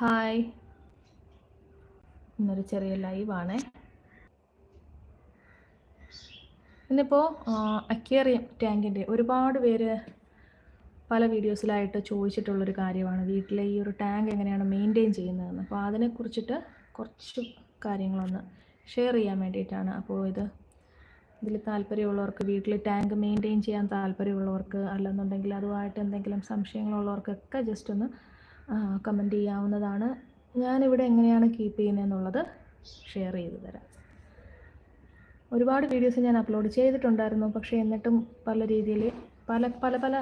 Hi. ഇന്നൊരു ചെറിയ ലൈവാണ്. ഇന്നിപ്പോൾ അക്വേറിയം ടാങ്കിന്റെ ഒരുപാട് പേര് പല വീഡിയോസിലായിട്ട് ചോദിച്ചിട്ടുള്ളൊരു കാര്യമാണ്. വീട്ടിലെ ഈ ഒരു ടാങ്ക് എങ്ങനെയാണ് മെയിന്റെയിൻ ചെയ്യുന്നതെന്ന്. അപ്പോൾ അതിനെക്കുറിച്ചിട്ട് കുറച്ച് കാര്യങ്ങളൊന്ന് ഷെയർ ചെയ്യാൻ വേണ്ടിയിട്ടാണ്. അപ്പോൾ ഇത് ഇതിൽ താല്പര്യമുള്ളവർക്ക് വീട്ടിൽ ടാങ്ക് മെയിന്റെയിൻ ചെയ്യാൻ താല്പര്യമുള്ളവർക്ക് അല്ലെന്നുണ്ടെങ്കിൽ അതുമായിട്ട് എന്തെങ്കിലും സംശയങ്ങളുള്ളവർക്കൊക്കെ ജസ്റ്റ് ഒന്ന് കമന്റ് ചെയ്യാവുന്നതാണ്. ഞാനിവിടെ എങ്ങനെയാണ് കീപ്പ് ചെയ്യുന്നതെന്നുള്ളത് ഷെയർ ചെയ്തു തരാം. ഒരുപാട് വീഡിയോസ് ഞാൻ അപ്ലോഡ് ചെയ്തിട്ടുണ്ടായിരുന്നു. പക്ഷേ എന്നിട്ടും പല രീതിയിൽ പല പല പല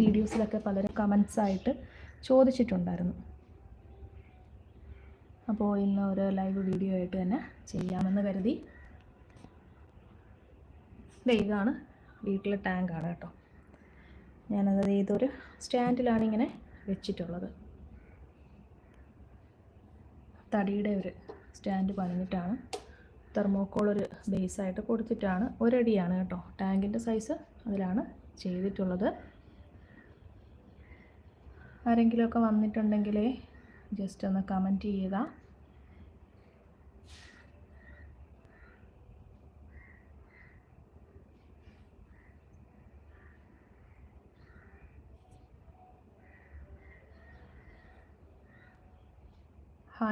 വീഡിയോസിലൊക്കെ പലരും കമൻസ് ആയിട്ട് ചോദിച്ചിട്ടുണ്ടായിരുന്നു. അപ്പോൾ ഇന്ന് ഒരു ലൈവ് വീഡിയോ ആയിട്ട് തന്നെ ചെയ്യാമെന്ന് കരുതി. ഇതാണ് വീട്ടിലെ ടാങ്കാണ് കേട്ടോ. ഞാനത് ഇതൊരു സ്റ്റാൻഡിലാണ് ഇങ്ങനെ വെച്ചിട്ടുള്ളത്. തടിയുടെ ഒരു സ്റ്റാൻഡ് പണിഞ്ഞിട്ടാണ്. തെർമോക്കോൾ ഒരു ബേസായിട്ട് കൊടുത്തിട്ടാണ്. ഒരടിയാണ് കേട്ടോ. ടാങ്കിന്റെ സൈസ് അതിലാണ് ചെയ്തിട്ടുള്ളത്. ആരെങ്കിലുമൊക്കെ വന്നിട്ടുണ്ടെങ്കിലേ ജസ്റ്റ് ഒന്ന് കമന്റ് ചെയ്യുക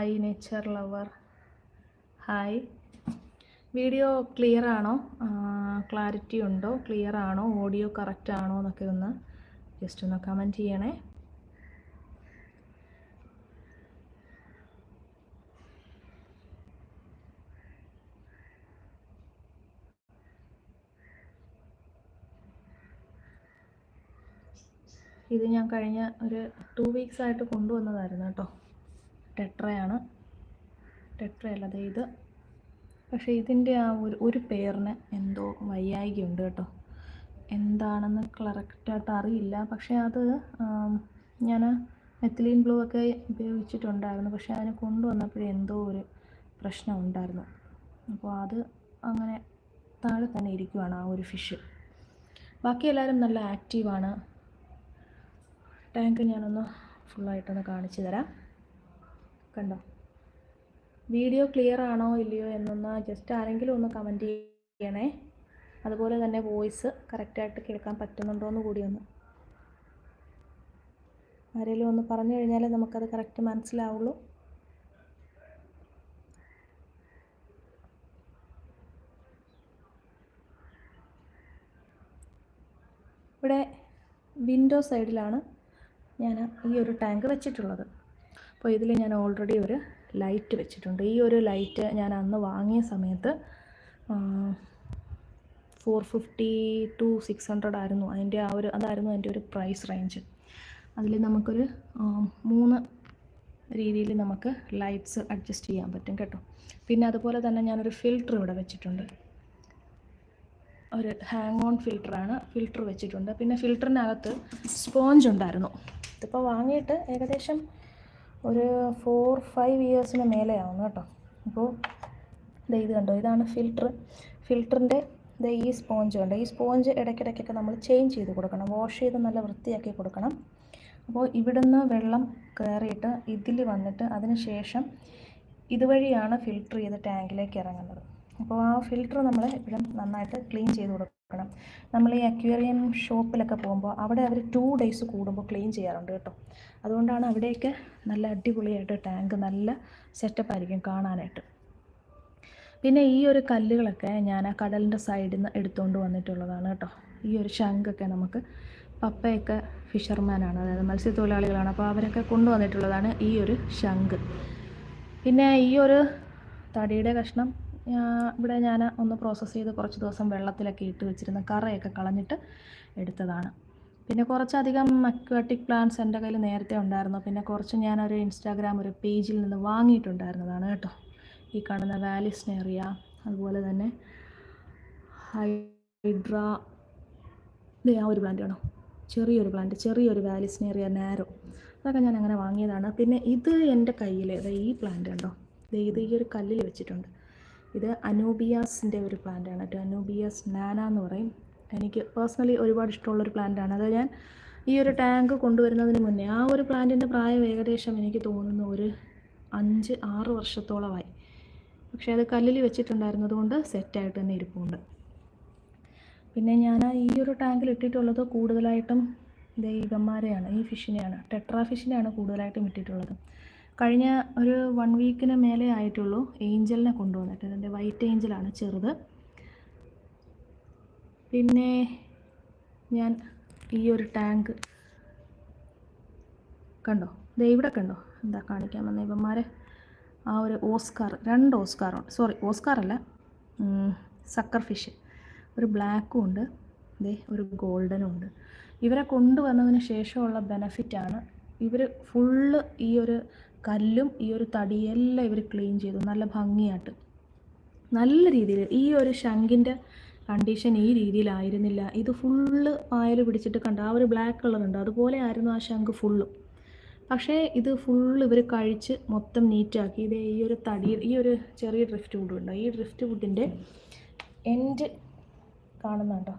hi nature lover hi video clear ആണോ? ക്ലാരിറ്റി ഉണ്ടോ? ക്ലിയർ ആണോ? ഓഡിയോ കറക്റ്റ് ആണോ എന്നൊക്കെ ഒന്ന് ജസ്റ്റ് ഒന്ന് കമന്റ് ചെയ്യണേ. ഇത് ഞാൻ കഴിഞ്ഞ ഒരു ടു വീക്സ് ആയിട്ട് കൊണ്ടുവന്നതായിരുന്നു കേട്ടോ. ടെട്രയാണ്. ടെട്രയല്ല അതെ ഇത്. പക്ഷേ ഇതിന്റെ ആ ഒരു ഒരു പേരിന് എന്തോ വയ്യായികയുണ്ട് കേട്ടോ. എന്താണെന്ന് കറക്റ്റായിട്ട് അറിയില്ല. പക്ഷേ അത് ഞാൻ മെത്തിലീൻ ബ്ലൂ ഒക്കെ ഉപയോഗിച്ചിട്ടുണ്ടായിരുന്നു. പക്ഷേ അതിനെ കൊണ്ടുവന്നപ്പോഴേ എന്തോ ഒരു പ്രശ്നം ഉണ്ടായിരുന്നു. അപ്പോൾ അത് അങ്ങനെ താഴെ തന്നെ ഇരിക്കുവാണ് ആ ഒരു ഫിഷ്. ബാക്കി എല്ലാവരും നല്ല ആക്റ്റീവാണ്. ടാങ്ക് ഞാനൊന്ന് ഫുള്ളായിട്ടൊന്ന് കാണിച്ചു തരാം. കണ്ടോ? വീഡിയോ ക്ലിയർ ആണോ ഇല്ലയോ എന്നൊന്ന് ജസ്റ്റ് ആരെങ്കിലും ഒന്ന് കമന്റ് ചെയ്യണേ. അതുപോലെ തന്നെ വോയിസ് കറക്റ്റായിട്ട് കേൾക്കാൻ പറ്റുന്നുണ്ടോ എന്ന് കൂടി ഒന്ന്. ആരെങ്കിലും ഒന്ന് പറഞ്ഞു കഴിഞ്ഞാലേ നമുക്കത് കറക്റ്റ് മനസ്സിലാവുള്ളൂ. ഇവിടെ വിൻഡോ സൈഡിലാണ് ഞാൻ ഈ ഒരു ടാങ്ക് വെച്ചിട്ടുള്ളത്. അപ്പോൾ ഇതിൽ ഞാൻ ഓൾറെഡി ഒരു ലൈറ്റ് വെച്ചിട്ടുണ്ട്. ഈ ഒരു ലൈറ്റ് ഞാൻ അന്ന് വാങ്ങിയ സമയത്ത് four fifty two six hundred ആയിരുന്നു. അതിന്റെ ആ ഒരു അതായിരുന്നു അതിന്റെ ഒരു പ്രൈസ് റേഞ്ച് അതിൽ നമുക്കൊരു മൂന്ന് രീതിയിൽ നമുക്ക് ലൈറ്റ്സ് അഡ്ജസ്റ്റ് ചെയ്യാൻ പറ്റും കേട്ടോ. പിന്നെ അതുപോലെ തന്നെ ഞാനൊരു ഫിൽറ്റർ ഇവിടെ വെച്ചിട്ടുണ്ട്. ഒരു ഹാങ് ഓൺ ഫിൽറ്ററാണ് ഫിൽറ്റർ വെച്ചിട്ടുണ്ട്. പിന്നെ ഫിൽറ്ററിനകത്ത് സ്പോഞ്ച് ഉണ്ടായിരുന്നു. ഇതിപ്പോൾ വാങ്ങിയിട്ട് ഏകദേശം ഒരു ഫോർ ഫൈവ് ഇയേഴ്സിന് മേലെ ആവുന്നു കേട്ടോ അപ്പോൾ ഇത് കണ്ടോ? ഇതാണ് ഫിൽറ്റർ ഫിൽറ്ററിന്റെ ദേ ഈ സ്പോഞ്ച് കണ്ടോ? ഈ സ്പോഞ്ച് ഇടയ്ക്കിടയ്ക്കൊക്കെ നമ്മൾ ചേഞ്ച് ചെയ്ത് കൊടുക്കണം. വാഷ് ചെയ്ത് നല്ല വൃത്തിയാക്കി കൊടുക്കണം. അപ്പോൾ ഇവിടുന്ന് വെള്ളം കയറിയിട്ട് ഇതിൽ വന്നിട്ട് അതിന് ശേഷം ഇതുവഴിയാണ് ഫിൽറ്റർ ചെയ്ത് ടാങ്കിലേക്ക് ഇറങ്ങുന്നത്. അപ്പോൾ ആ ഫിൽറ്റർ നമ്മൾ എപ്പോഴും നന്നായിട്ട് ക്ലീൻ ചെയ്ത് കൊടുക്കണം. നമ്മൾ ഈ അക്വേറിയം ഷോപ്പിലൊക്കെ പോകുമ്പോൾ അവിടെ അവർ ടു ഡേയ്സ് കൂടുമ്പോൾ ക്ലീൻ ചെയ്യാറുണ്ട് കേട്ടോ. അതുകൊണ്ടാണ് അവിടെയൊക്കെ നല്ല അടിപൊളിയായിട്ട് ടാങ്ക് നല്ല സെറ്റപ്പ് ആയിരിക്കും കാണാനായിട്ട്. പിന്നെ ഈ ഒരു കല്ലുകളൊക്കെ ഞാൻ ആ കടലിന്റെ സൈഡിൽ നിന്ന് എടുത്തുകൊണ്ട് വന്നിട്ടുള്ളതാണ് കേട്ടോ. ഈ ഒരു ശംഖൊക്കെ നമുക്ക് പപ്പയൊക്കെ ഫിഷർമാനാണ് അതായത് മത്സ്യത്തൊഴിലാളികളാണ്. അപ്പോൾ അവരൊക്കെ കൊണ്ടുവന്നിട്ടുള്ളതാണ് ഈ ഒരു ശംഖ്. പിന്നെ ഈ ഒരു തടിയുടെ കഷ്ണം ഇവിടെ ഞാൻ ഒന്ന് പ്രോസസ്സ് ചെയ്ത് കുറച്ച് ദിവസം വെള്ളത്തിലൊക്കെ ഇട്ട് വെച്ചിരുന്ന കറയൊക്കെ കളഞ്ഞിട്ട് എടുത്തതാണ്. പിന്നെ കുറച്ചധികം അക്വാട്ടിക് പ്ലാന്റ്സ് എന്റെ കയ്യിൽ നേരത്തെ ഉണ്ടായിരുന്നു. പിന്നെ കുറച്ച് ഞാനൊരു ഇൻസ്റ്റാഗ്രാം ഒരു പേജിൽ നിന്ന് വാങ്ങിയിട്ടുണ്ടായിരുന്നതാണ് കേട്ടോ. ഈ കാണുന്ന വാലിസ്നേറിയ അതുപോലെ തന്നെ ഹൈഡ്ര ആ ഒരു പ്ലാന്റ് ആണോ ചെറിയൊരു പ്ലാന്റ് ചെറിയൊരു വാലിസ്നേറിയ നാരോ അതൊക്കെ ഞാൻ അങ്ങനെ വാങ്ങിയതാണ്. പിന്നെ ഇത് എന്റെ കയ്യിൽ ഈ പ്ലാന്റ് കണ്ടോ? ഇത് ഈ ഒരു കല്ലിൽ വെച്ചിട്ടുണ്ട്. ഇത് അനൂബിയാസിന്റെ ഒരു പ്ലാന്റാണ് കേട്ടോ. അനൂബിയാസ് നാന എന്ന് പറയും. എനിക്ക് പേഴ്സണലി ഒരുപാട് ഇഷ്ടമുള്ളൊരു പ്ലാന്റാണ്. അത് ഞാൻ ഈ ഒരു ടാങ്ക് കൊണ്ടുവരുന്നതിന് മുന്നേ ആ ഒരു പ്ലാന്റിന്റെ പ്രായം ഏകദേശം എനിക്ക് തോന്നുന്നു ഒരു അഞ്ച് ആറ് വർഷത്തോളമായി. പക്ഷേ അത് കല്ലിൽ വെച്ചിട്ടുണ്ടായിരുന്നത് കൊണ്ട് സെറ്റായിട്ട് തന്നെ ഇരിപ്പുണ്ട്. പിന്നെ ഞാൻ ഈ ഒരു ടാങ്കിൽ ഇട്ടിട്ടുള്ളത് കൂടുതലായിട്ടും ദൈവന്മാരെയാണ് ഈ ഫിഷിനെയാണ് ടെട്രാ ഫിഷിനെയാണ് കൂടുതലായിട്ടും ഇട്ടിട്ടുള്ളത്. കഴിഞ്ഞ ഒരു വൺ വീക്കിന് മേലെ ആയിട്ടുള്ളൂ ഏഞ്ചലിനെ കൊണ്ടുവന്നിട്ട്. അതിന്റെ വൈറ്റ് ഏഞ്ചലാണ് ചെറുത്. പിന്നെ ഞാൻ ഈ ഒരു ടാങ്ക് കണ്ടോ? ദേ ഇവിടെ കണ്ടോ? എന്താ കാണിക്കാൻ വന്ന? ഇവന്മാരെ ആ ഒരു ഓസ്കാർ രണ്ട് ഓസ്കാറുണ്ട് സോറി ഓസ്കാറല്ല സക്കർ ഫിഷ് ഒരു ബ്ലാക്കും ഉണ്ട്. ദേ ഒരു ഗോൾഡനും ഉണ്ട്. ഇവരെ കൊണ്ടുവന്നതിന് ശേഷമുള്ള ബെനഫിറ്റാണ് ഇവർ ഫുള്ള് ഈ ഒരു കല്ലും ഈ ഒരു തടിയെല്ലാം ഇവർ ക്ലീൻ ചെയ്തു. നല്ല ഭംഗിയായിട്ട്. നല്ല രീതിയിൽ ഈ ഒരു ശംഖിന്റെ കണ്ടീഷൻ ഈ രീതിയിലായിരുന്നില്ല. ഇത് ഫുള്ള് പായൽ പിടിച്ചിട്ട് കണ്ട ആ ഒരു ബ്ലാക്ക് കളർ ഉണ്ട്. അതുപോലെ ആയിരുന്നു ആ ശംഖ് ഫുള്ളും പക്ഷേ ഇത് ഫുള്ള് ഇവർ കഴിച്ച് മൊത്തം നീറ്റാക്കി ഇത് ഈ ഒരു തടി ഈ ഒരു ചെറിയ ഡ്രിഫ്റ്റ് ഉണ്ട്? ഈ ഡ്രിഫ്റ്റ് വുഡിന്റെ എൻഡ് കാണുന്നുണ്ടോ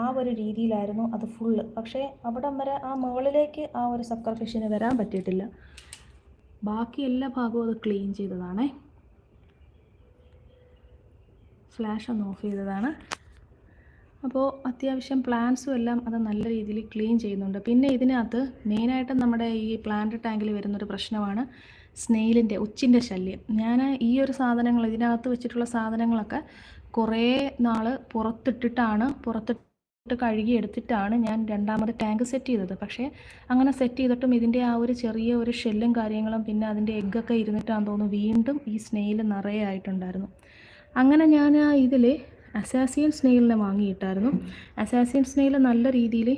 ആ ഒരു രീതിയിലായിരുന്നു അത് ഫുള്ള് പക്ഷേ അവിടം വരെ ആ മുകളിലേക്ക് ആ ഒരു സക്കർ ഫിഷിന് വരാൻ പറ്റിയിട്ടില്ല. ബാക്കി എല്ലാ ഭാഗവും അത് ക്ലീൻ ചെയ്തതാണേ. ഫ്ലാഷ് ഒന്ന് ഓഫ് ചെയ്തതാണ്. അപ്പോൾ അത്യാവശ്യം പ്ലാന്റ്സും എല്ലാം അത് നല്ല രീതിയിൽ ക്ലീൻ ചെയ്യുന്നുണ്ട്. പിന്നെ ഇതിനകത്ത് മെയിനായിട്ട് നമ്മുടെ ഈ പ്ലാന്റ് ടാങ്കിൽ വരുന്നൊരു പ്രശ്നമാണ് സ്നെയിലിന്റെ ഉച്ചിന്റെ ശല്യം. ഞാൻ ഈ ഒരു സാധനങ്ങൾ ഇതിനകത്ത് വെച്ചിട്ടുള്ള സാധനങ്ങളൊക്കെ കുറേ നാൾ പുറത്തിട്ടിട്ടാണ് പുറത്തിട്ട് കഴുകി എടുത്തിട്ടാണ് ഞാൻ രണ്ടാമത് ടാങ്ക് സെറ്റ് ചെയ്തത്. പക്ഷേ അങ്ങനെ സെറ്റ് ചെയ്തിട്ടും ഇതിന്റെ ആ ഒരു ചെറിയ ഒരു ഷെല്ലും കാര്യങ്ങളും പിന്നെ അതിന്റെ എഗ്ഗൊക്കെ ഇരുന്നിട്ടാണെന്ന് തോന്നുന്നു വീണ്ടും ഈ സ്നെയിൽ നിറയെ ആയിട്ടുണ്ടായിരുന്നു. അങ്ങനെ ഞാൻ ആ ഇതിൽ അസാസിയൻ സ്നെയിലിനെ വാങ്ങിയിട്ടായിരുന്നു. അസാസിയൻ സ്നെയിൽ നല്ല രീതിയിൽ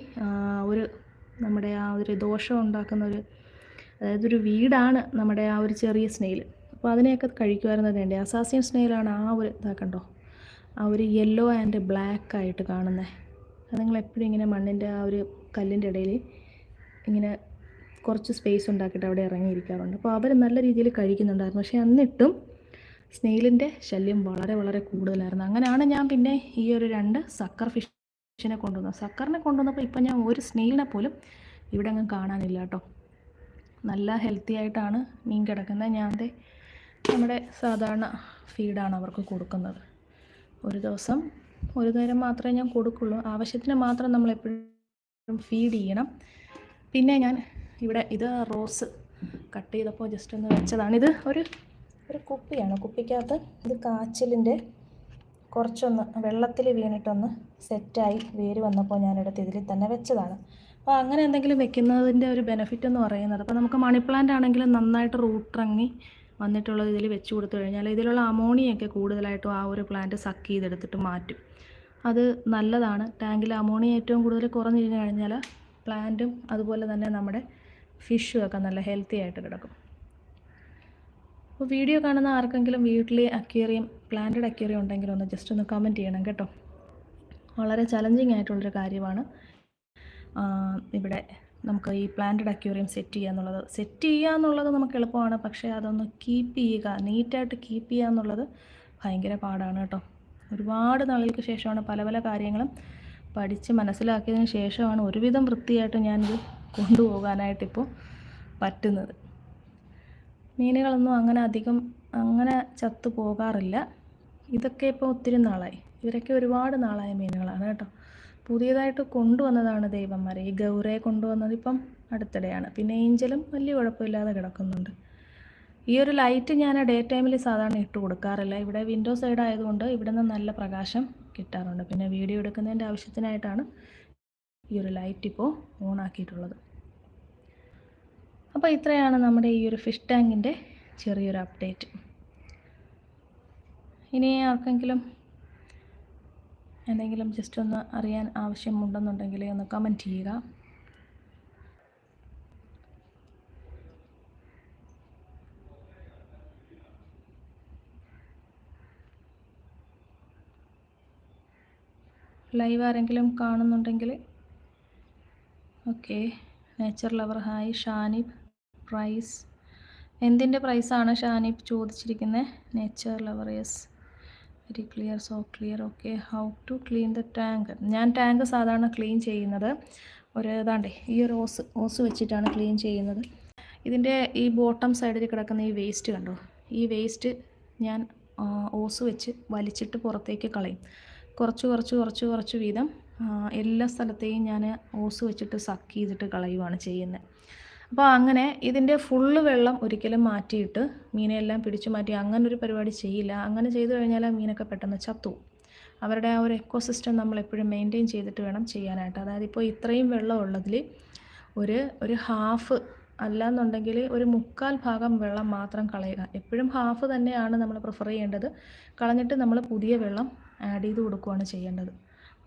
ഒരു നമ്മുടെ ആ ഒരു ദോഷം ഉണ്ടാക്കുന്ന ഒരു അതായത് ഒരു വീടാണ് നമ്മുടെ ആ ഒരു ചെറിയ സ്നെയിൽ അപ്പോൾ അതിനെയൊക്കെ കഴിക്കുമായിരുന്നത് വേണ്ടി അസാസിയൻ സ്നെയിലാണ് ആ ഒരു ഇതാക്കണ്ടോ ആ ഒരു യെല്ലോ ആൻഡ് ബ്ലാക്ക് ആയിട്ട് കാണുന്നത് അത് നിങ്ങൾ എപ്പോഴും ഇങ്ങനെ മണ്ണിന്റെ ആ ഒരു കല്ലിന്റെ ഇടയിൽ ഇങ്ങനെ കുറച്ച് സ്പേസ് ഉണ്ടാക്കിയിട്ട് അവിടെ ഇറങ്ങിയിരിക്കാറുണ്ട്. അപ്പോൾ അവർ നല്ല രീതിയിൽ കഴിക്കുന്നുണ്ടായിരുന്നു. പക്ഷേ എന്നിട്ടും സ്നെയിലിന്റെ ശല്യം വളരെ വളരെ കൂടുതലായിരുന്നു. അങ്ങനെയാണ് ഞാൻ പിന്നെ ഈ ഒരു രണ്ട് സക്കർ ഫിഷിനെ കൊണ്ടുവന്നത്. സക്കറിനെ കൊണ്ടുവന്നപ്പോൾ ഇപ്പം ഞാൻ ഒരു സ്നെയിലിനെ പോലും ഇവിടെ അങ്ങ് കാണാനില്ല കേട്ടോ. നല്ല ഹെൽത്തി ആയിട്ടാണ് മീൻ കിടക്കുന്നത്. ഞാൻ നമ്മുടെ സാധാരണ ഫീഡാണ് അവർക്ക് കൊടുക്കുന്നത്. ഒരു ദിവസം ഒരു നേരം മാത്രമേ ഞാൻ കൊടുക്കുള്ളൂ. ആവശ്യത്തിന് മാത്രം നമ്മൾ എപ്പോഴും ഫീഡ് ചെയ്യണം. പിന്നെ ഞാൻ ഇവിടെ ഇത് റോസ് കട്ട് ചെയ്തപ്പോൾ ജസ്റ്റ് ഒന്ന് വെച്ചതാണ്. ഇത് ഒരു ഒരു കുപ്പിയാണ്. കുപ്പിക്കകത്ത് ഇത് കാച്ചിലിന്റെ കുറച്ചൊന്ന് വെള്ളത്തിൽ വീണിട്ടൊന്ന് സെറ്റായി വേര് വന്നപ്പോൾ ഞാനെടുത്ത് ഇതിൽ തന്നെ വെച്ചതാണ്. അപ്പോൾ അങ്ങനെ എന്തെങ്കിലും വെക്കുന്നതിന്റെ ഒരു ബെനിഫിറ്റ് എന്ന് പറയുന്നത്. അപ്പോൾ നമുക്ക് മണി പ്ലാന്റ് ആണെങ്കിലും നന്നായിട്ട് റൂട്ടിറങ്ങി വന്നിട്ടുള്ളത് ഇതിൽ വെച്ച് കൊടുത്തു കഴിഞ്ഞാൽ ഇതിലുള്ള അമോണിയൊക്കെ കൂടുതലായിട്ടും ആ ഒരു പ്ലാന്റ് സക്ക് ചെയ്തെടുത്തിട്ട് മാറ്റും. അത് നല്ലതാണ്. ടാങ്കിൽ അമോണിയ ഏറ്റവും കൂടുതൽ കുറഞ്ഞിരുന്നു കഴിഞ്ഞാൽ പ്ലാന്റും അതുപോലെ തന്നെ നമ്മുടെ ഫിഷും ഒക്കെ നല്ല ഹെൽത്തി ആയിട്ട് കിടക്കും. അപ്പോൾ വീഡിയോ കാണുന്ന ആർക്കെങ്കിലും വീട്ടിലെ അക്വേറിയം പ്ലാന്റഡ് അക്വേറിയം ഉണ്ടെങ്കിൽ ഒന്ന് ജസ്റ്റ് ഒന്ന് കമന്റ് ചെയ്യണം കേട്ടോ. വളരെ ചലഞ്ചിങ് ആയിട്ടുള്ളൊരു കാര്യമാണ്. ഇവിടെ നമുക്ക് ഈ പ്ലാന്റഡ് അക്വേറിയം സെറ്റ് ചെയ്യുക എന്നുള്ളത്. സെറ്റ് ചെയ്യുക എന്നുള്ളത് നമുക്ക് എളുപ്പമാണ്. പക്ഷേ അതൊന്ന് കീപ്പ് ചെയ്യുക നീറ്റായിട്ട് കീപ്പ് ചെയ്യുക എന്നുള്ളത് ഭയങ്കര പാടാണ് കേട്ടോ. ഒരുപാട് നാളുകൾക്ക് ശേഷമാണ് പല പല കാര്യങ്ങളും പഠിച്ച് മനസ്സിലാക്കിയതിന് ശേഷമാണ് ഒരുവിധം വൃത്തിയായിട്ട് ഞാനിത് കൊണ്ടുപോകാനായിട്ടിപ്പോൾ പറ്റുന്നത്. മീനുകളൊന്നും അങ്ങനെ അധികം അങ്ങനെ ചത്തു പോകാറില്ല. ഇതൊക്കെ ഇപ്പോൾ ഒത്തിരി നാളായി. ഇവരൊക്കെ ഒരുപാട് നാളായ മീനുകളാണ് കേട്ടോ. പുതിയതായിട്ട് കൊണ്ടുവന്നതാണ് ദൈവന്മാരെ ഈ ഗൗരയെ കൊണ്ടുവന്നത് ഇപ്പം അടുത്തിടെയാണ്. പിന്നെ ഏഞ്ചലും വലിയ കുഴപ്പമില്ലാതെ കിടക്കുന്നുണ്ട്. ഈ ഒരു ലൈറ്റ് ഞാൻ ഡേ ടൈമിൽ സാധാരണ ഇട്ട് കൊടുക്കാറില്ല. ഇവിടെ വിൻഡോ സൈഡ് ആയതുകൊണ്ട് ഇവിടെ നിന്ന് നല്ല പ്രകാശം കിട്ടാറുണ്ട്. പിന്നെ വീഡിയോ എടുക്കുന്നതിന്റെ ആവശ്യത്തിനായിട്ടാണ് ഈ ഒരു ലൈറ്റ് ഇപ്പോൾ ഓൺ ആക്കിയിട്ടുള്ളത്. അപ്പോൾ ഇത്രയാണ് നമ്മുടെ ഈ ഒരു ഫിഷ് ടാങ്കിന്റെ ചെറിയൊരു അപ്ഡേറ്റ് ഇനി ആർക്കെങ്കിലും എന്തെങ്കിലും ജസ്റ്റ് ഒന്ന് അറിയാൻ ആവശ്യമുണ്ടെന്നുണ്ടെങ്കിൽ ഒന്ന് കമന്റ് ചെയ്യുക. ലൈവ് ആരെങ്കിലും കാണുന്നുണ്ടെങ്കിൽ okay. Nature lover hi Shanib price എന്തിന്റെ പ്രൈസാണ് ഷാനിബ് ചോദിച്ചിരിക്കുന്നത് nature lover yes very clear so clear okay how to clean the tank ഞാൻ ടാങ്ക് സാധാരണ ക്ലീൻ ചെയ്യുന്നത് ഒരു ഇതാണ്ടേ ഈ ഒരു ഓസ് ഓസ് വെച്ചിട്ടാണ് ക്ലീൻ ചെയ്യുന്നത്. ഇതിന്റെ ഈ ബോട്ടം സൈഡിൽ കിടക്കുന്ന ഈ വേസ്റ്റ് കണ്ടോ? ഈ വേസ്റ്റ് ഞാൻ ഓസ് വെച്ച് വലിച്ചിട്ട് പുറത്തേക്ക് കളയും. കുറച്ച് കുറച്ച് കുറച്ച് കുറച്ച് വീതം എല്ലാ സ്ഥലത്തെയും ഞാൻ ഓസ് വെച്ചിട്ട് സക്ക് ചെയ്തിട്ട് കളയുവാണ് ചെയ്യുന്നത്. അപ്പോൾ അങ്ങനെ ഇതിന്റെ ഫുള്ള് വെള്ളം ഒരിക്കലും മാറ്റിയിട്ട് മീനെല്ലാം പിടിച്ചു മാറ്റി അങ്ങനെ ഒരു പരിപാടി ചെയ്യില്ല. അങ്ങനെ ചെയ്തു കഴിഞ്ഞാൽ ആ മീനൊക്കെ പെട്ടെന്ന് ചത്തു. അവരുടെ ആ ഒരു എക്കോസിസ്റ്റം നമ്മൾ എപ്പോഴും മെയിന്റെയിൻ ചെയ്തിട്ട് വേണം ചെയ്യാനായിട്ട്. അതായത് ഇപ്പോൾ ഇത്രയും വെള്ളം ഉള്ളതിൽ ഒരു ഒരു ഹാഫ് അല്ലാന്നുണ്ടെങ്കിൽ ഒരു മുക്കാൽ ഭാഗം വെള്ളം മാത്രം കളയുക. എപ്പോഴും ഹാഫ് തന്നെയാണ് നമ്മൾ പ്രിഫർ ചെയ്യേണ്ടത്. കളഞ്ഞിട്ട് നമ്മൾ പുതിയ വെള്ളം ആഡ് ചെയ്ത് കൊടുക്കുകയാണ് ചെയ്യേണ്ടത്.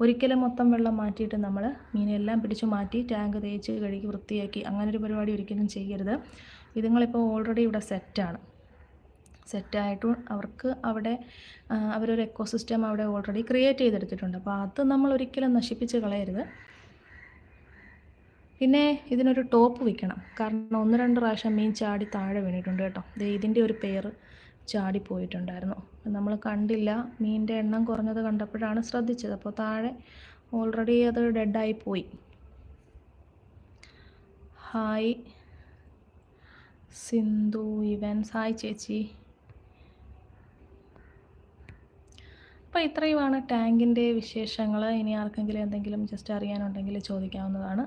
ഒരിക്കലും മൊത്തം വെള്ളം മാറ്റിയിട്ട് നമ്മൾ മീനെല്ലാം പിടിച്ച് മാറ്റി ടാങ്ക് തേച്ച് കഴുകി വൃത്തിയാക്കി അങ്ങനൊരു പരിപാടി ഒരിക്കലും ചെയ്യരുത്. ഇതുങ്ങളിപ്പോൾ ഓൾറെഡി ഇവിടെ സെറ്റാണ് സെറ്റായിട്ട് അവർക്ക് അവിടെ അവരൊരു എക്കോസിസ്റ്റം അവിടെ ഓൾറെഡി ക്രിയേറ്റ് ചെയ്തെടുത്തിട്ടുണ്ട്. അപ്പോൾ അത് നമ്മൾ ഒരിക്കലും നശിപ്പിച്ച് കളയരുത്. പിന്നെ ഇതിനൊരു ടോപ്പ് വെക്കണം. കാരണം ഒന്ന് രണ്ട് പ്രാവശ്യം മീൻ ചാടി താഴെ വീണിട്ടുണ്ട് കേട്ടോ. ഇതിന്റെ ഒരു പേര് ചാടിപ്പോയിട്ടുണ്ടായിരുന്നു നമ്മൾ കണ്ടില്ല. മീനിന്റെ എണ്ണം കുറഞ്ഞത് കണ്ടപ്പോഴാണ് ശ്രദ്ധിച്ചത്. അപ്പോൾ താഴെ ഓൾറെഡി അത് ഡെഡായി പോയി. ഹായ് സിന്ധു ഇവൻസ് ഹായ് ചേച്ചി. അപ്പോൾ ഇത്രയുമാണ് ടാങ്കിന്റെ വിശേഷങ്ങൾ. ഇനി ആർക്കെങ്കിലും എന്തെങ്കിലും ജസ്റ്റ് അറിയാനുണ്ടെങ്കിൽ ചോദിക്കാവുന്നതാണ്.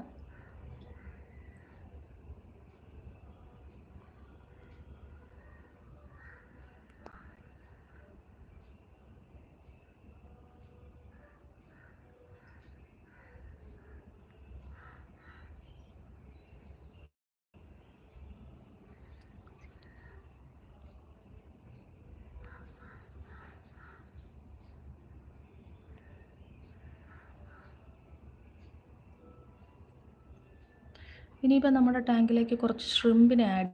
ഇനിയിപ്പോൾ നമ്മുടെ ടാങ്കിലേക്ക് കുറച്ച് ഷ്രിമ്പിനെ ആഡ്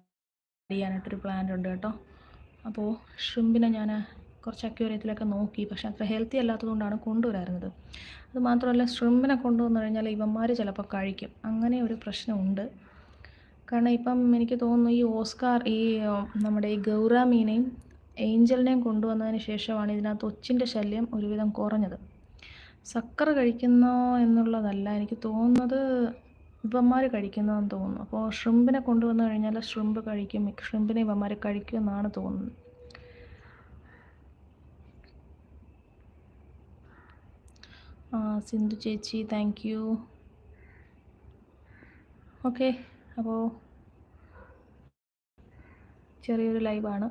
ചെയ്യാനായിട്ടൊരു പ്ലാൻ ഉണ്ട് കേട്ടോ. അപ്പോൾ ഷ്രിമ്പിനെ ഞാൻ കുറച്ച് അക്യൂറിയത്തിലൊക്കെ നോക്കി. പക്ഷെ അത്ര ഹെൽത്തി അല്ലാത്തതുകൊണ്ടാണ് കൊണ്ടുവരാറുന്നത്. അതുമാത്രമല്ല ഷ്രിമ്പിനെ കൊണ്ടുവന്നു കഴിഞ്ഞാൽ ഇവന്മാർ ചിലപ്പോൾ കഴിക്കും. അങ്ങനെ ഒരു പ്രശ്നമുണ്ട്. കാരണം ഇപ്പം എനിക്ക് തോന്നുന്നു ഈ ഓസ്കാർ ഈ നമ്മുടെ ഈ ഗൗറ മീനെയും ഏഞ്ചലിനെയും കൊണ്ടുവന്നതിന് ശേഷമാണ് ഇതിനകത്ത് ഒച്ചിന്റെ ശല്യം ഒരുവിധം കുറഞ്ഞത്. സക്കർ കഴിക്കുന്നോ എന്നുള്ളതല്ല എനിക്ക് തോന്നുന്നത് ഇവന്മാർ കഴിക്കുന്നതെന്ന് തോന്നുന്നു. അപ്പോൾ ഷ്രിമ്പിനെ കൊണ്ടുവന്നു കഴിഞ്ഞാൽ ഷ്രിമ്പ് കഴിക്കും ഷ്രിമ്പിനെ ഇവന്മാർ കഴിക്കുമെന്നാണ് തോന്നുന്നത്. ആ സിന്ധു ചേച്ചി താങ്ക് യു ഓക്കെ അപ്പോൾ ചെറിയൊരു ലൈവാണ്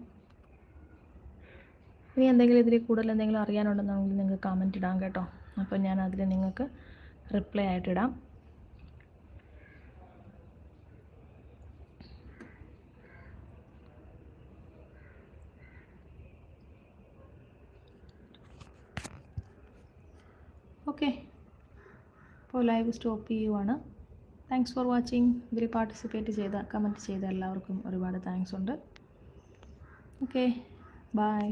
ഇനി എന്തെങ്കിലും ഇതിൽ കൂടുതൽ എന്തെങ്കിലും അറിയാനുണ്ടെന്നുണ്ടെങ്കിൽ നിങ്ങൾക്ക് കമന്റ് ഇടാം കേട്ടോ. അപ്പോൾ ഞാൻ അതിൽ നിങ്ങൾക്ക് റിപ്ലൈ ആയിട്ട് ഇടാം. ഓക്കെ. അപ്പോൾ ലൈവ് സ്റ്റോപ്പ് ചെയ്യുവാണ്. താങ്ക്സ് ഫോർ വാച്ചിങ് ഇതിൽ പാർട്ടിസിപ്പേറ്റ് ചെയ്ത കമന്റ് ചെയ്ത എല്ലാവർക്കും ഒരുപാട് താങ്ക്സ് ഉണ്ട്. Okay bye